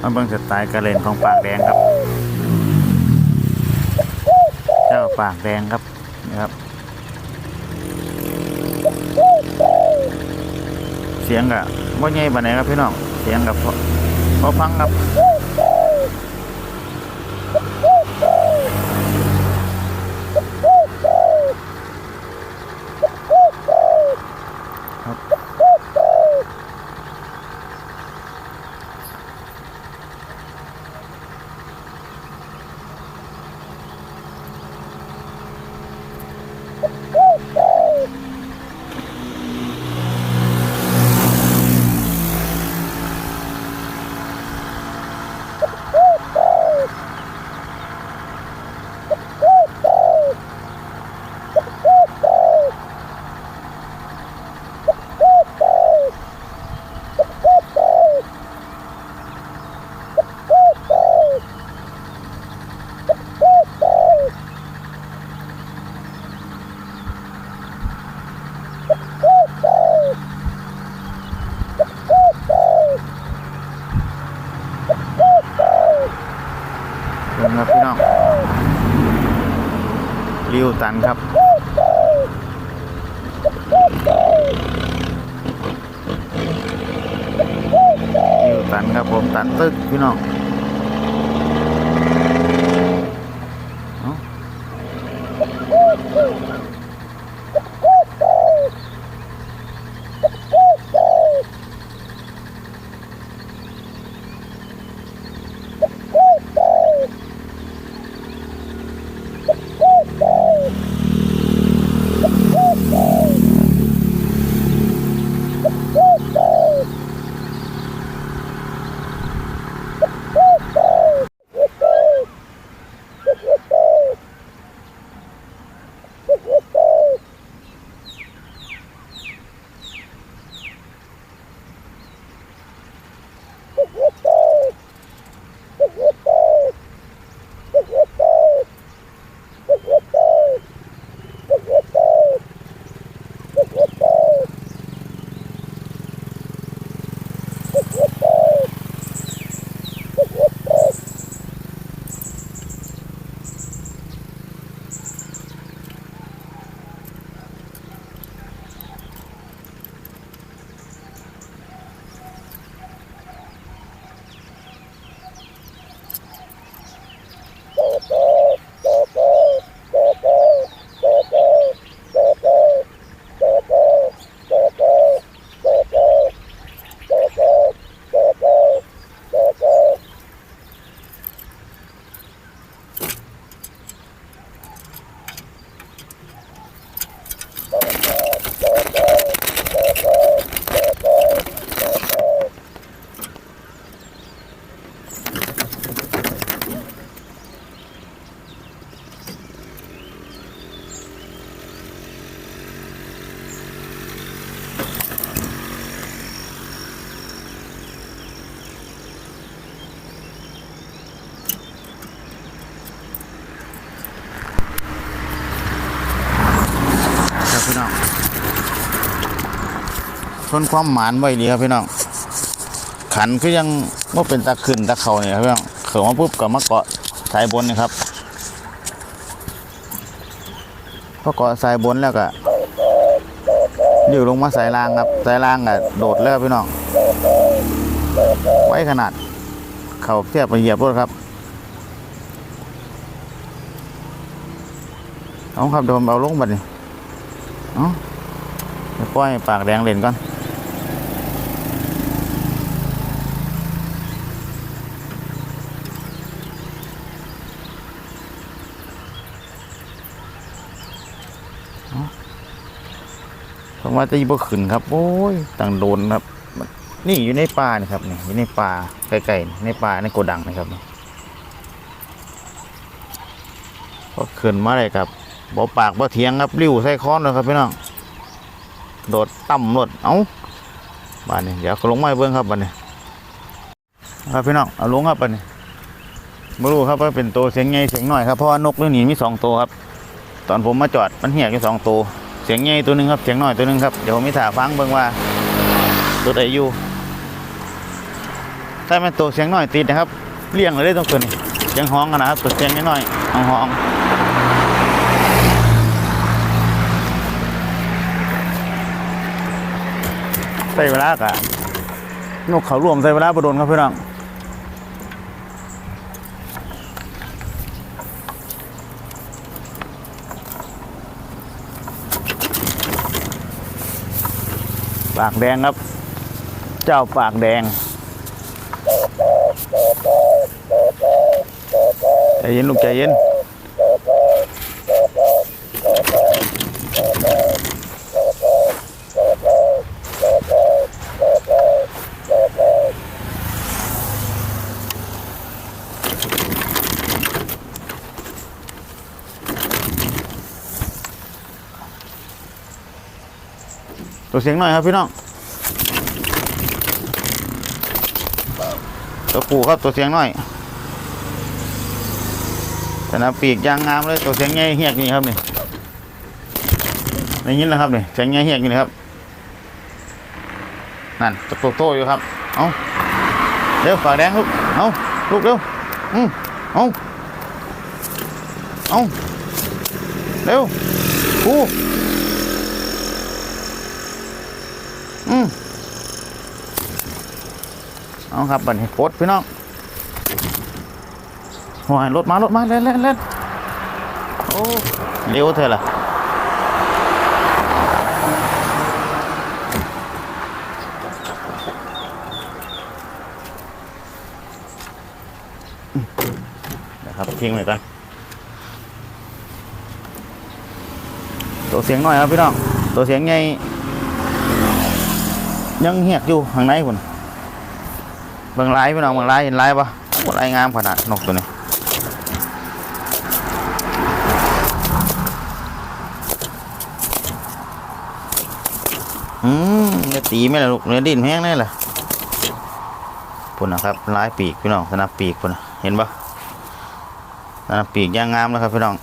มาเบิ่งสไตล์กระเลนของปากแดงครับ เจ้าปากแดงครับนะครับ เสียงกะว่าใหญ่ปานไหนครับพี่น้อง เสียงกับพอพอฟังครับ ริวตันครับริวตันครับผมตันตึกพี่น้อง ทนความหมานไว้ดีครับพี่น้องขันคือยังว่าเป็นตะขึ้นตะเขาเนี่ยครับพี่น้องเขิมาปุ๊บก็มาเกาะสายบนนี่ครับพอเกาะสายบนแล้วก็อยู่ลงมาสายล่างครับสายล่างอะโดดแล้วพี่น้องไว้ขนาด เข่าเทียบไปเหยียบรถครับเอาครับเดี๋ยวผมเอาลงบัดนี้เอาเดี๋ยวปล่อยปากแดงเล่นก่อน ผมว่าจะยิบขึ้นครับ โอ้ยต่างโดนครับ นี่อยู่ในป่านี่ครับนี่อยู่ในป่าใกล้ๆในป่าในโกดังนะครับนี่พอขึ้นมาเลยครับบ่ปากบ่เทียงครับริ้วใส่ค้อนเลยครับพี่น้องโดดต่ำรถเอ้าบ้านนี้เดี๋ยวลงมาเบิ้งครับบ้านนี้ครับพี่น้องเอาลงครับบ้านนี้ไม่รู้ครับว่าเป็นตัวเสียงใหญ่เสียงน้อยครับเพราะว่านกเรื่องนี้มีสองตัวครับ ตอนผมมาจอดมันเหี่ยอยู่สองตัว สียงใหญ่ตัวนึงครับเสียงน้อยตัวนึงครับเดี๋ยวผมมีถ่าฟังเบิ่งว่าตัวไหนอยู่ถ้าเป็นตัวเสียงน้อยติดนะครับเลี่ยงเลยได้ตรงตัวนี้เสียงห้องนะครับตัวเสียงน้อยห้องห้องใส่เวลากะนกเขารวมใส่เวลาประดนครับพี่น้อง ปากแดงครับ เจ้าปากแดงใจเย็นลูกใจเย็น ตัวเสียงหน่อยครับพี่น้องตัวผู้ครับตัวเสียงหน่อยแต่นะปีกยางงามเลยตัวเสียงใหญ่เฮียกนี่ครับนี่ได้ยินแล้วครับนี่เสียงใหญ่เฮียกนี่ครับนั่นตะโกโตอยู่ครับเอาเร็วฝากแดงลูกเอาลูกเร็วอืมเอาเอาเร็วผู้ อืมเอาครับบัดนี้โคตรพี่น้องโอ้ยรถมารถมาเล่นเล่นเล่นโอ้เร็วเธอล่ะเดี๋ยวครับทิ้งไว้ก่อนตัวเสียงหน่อยครับพี่น้องตัวเสียงไง ยังเหียกอยู่ข้างในคุณเบิ่งลายพี่น้องเบิ่งลายเห็นลายปะลายงามขนาดนกตัวนี้อืมเนื้อตีไม่ละลูกเนื้อดินแห้งแน่ล่ะพุ่นนะครับลายปีกพี่น้องสนับปีกพุ่นเห็นปะสนับปีกย่างงามแล้วครับพี่น้อง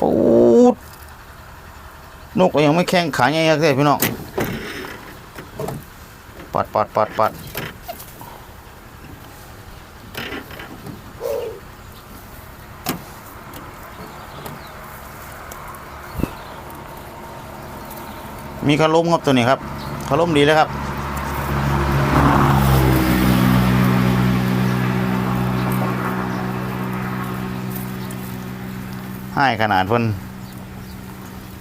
ปูด นกก็ยังไม่แข้งขาใหญ่ยักษ์เลยพี่น้องปัดปัดปัดปัดมีคาร่มครับตัวนี้ครับคาร่มดีเลยครับให้ขนาดเพิ่น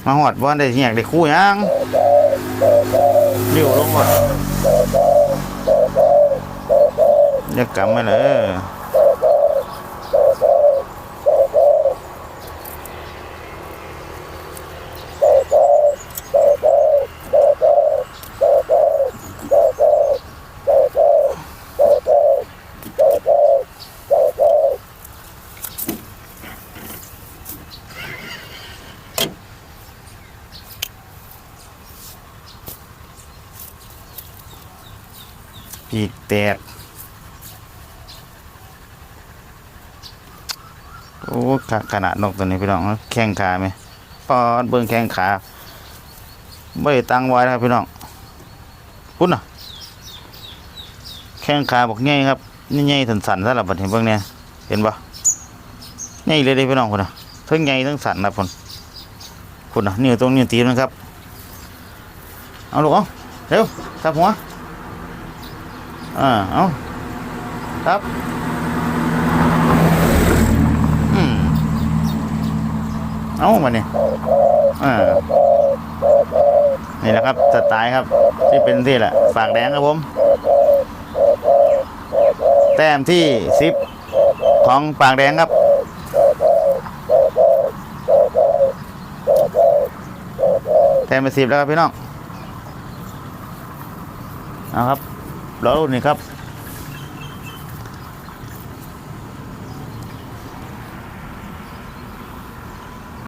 มาหอดบ่ได้เหียกได้คู่หยังเลี้ยวลงหมดอย่ากำมาเลย ปีกแตก โอ้ขาขนาดนกตัวนี้พี่น้องแข้งขาไหมปอดเบิ่งแข้งขาไม่ตั้งไว้นะครับพี่น้องพุ่นน่ะ แข้งขาบอกง่ายครับนี่ง่ายสันๆซะละบัดเห็นเบิ่งเนี่ยเห็นปะง่ายเลยเด้พี่น้องพุ่นน่ะทั้งง่ายทั้งสันนะพุ่นพุ่นน่ะนิ้วตรงนิ้วตีนนะครับ เอาลูกเอาเร็วทับหัว อ่าเอาครับอืมเอามาเนี่ยอ่านี่แหละครับสไตล์ครับ ที่เป็นที่แหละฝากแดงครับผม แต้มที่สิบของปากแดงครับแต้มไปสิบแล้วครับพี่น้องเอาครับ แล้วนี่ครับ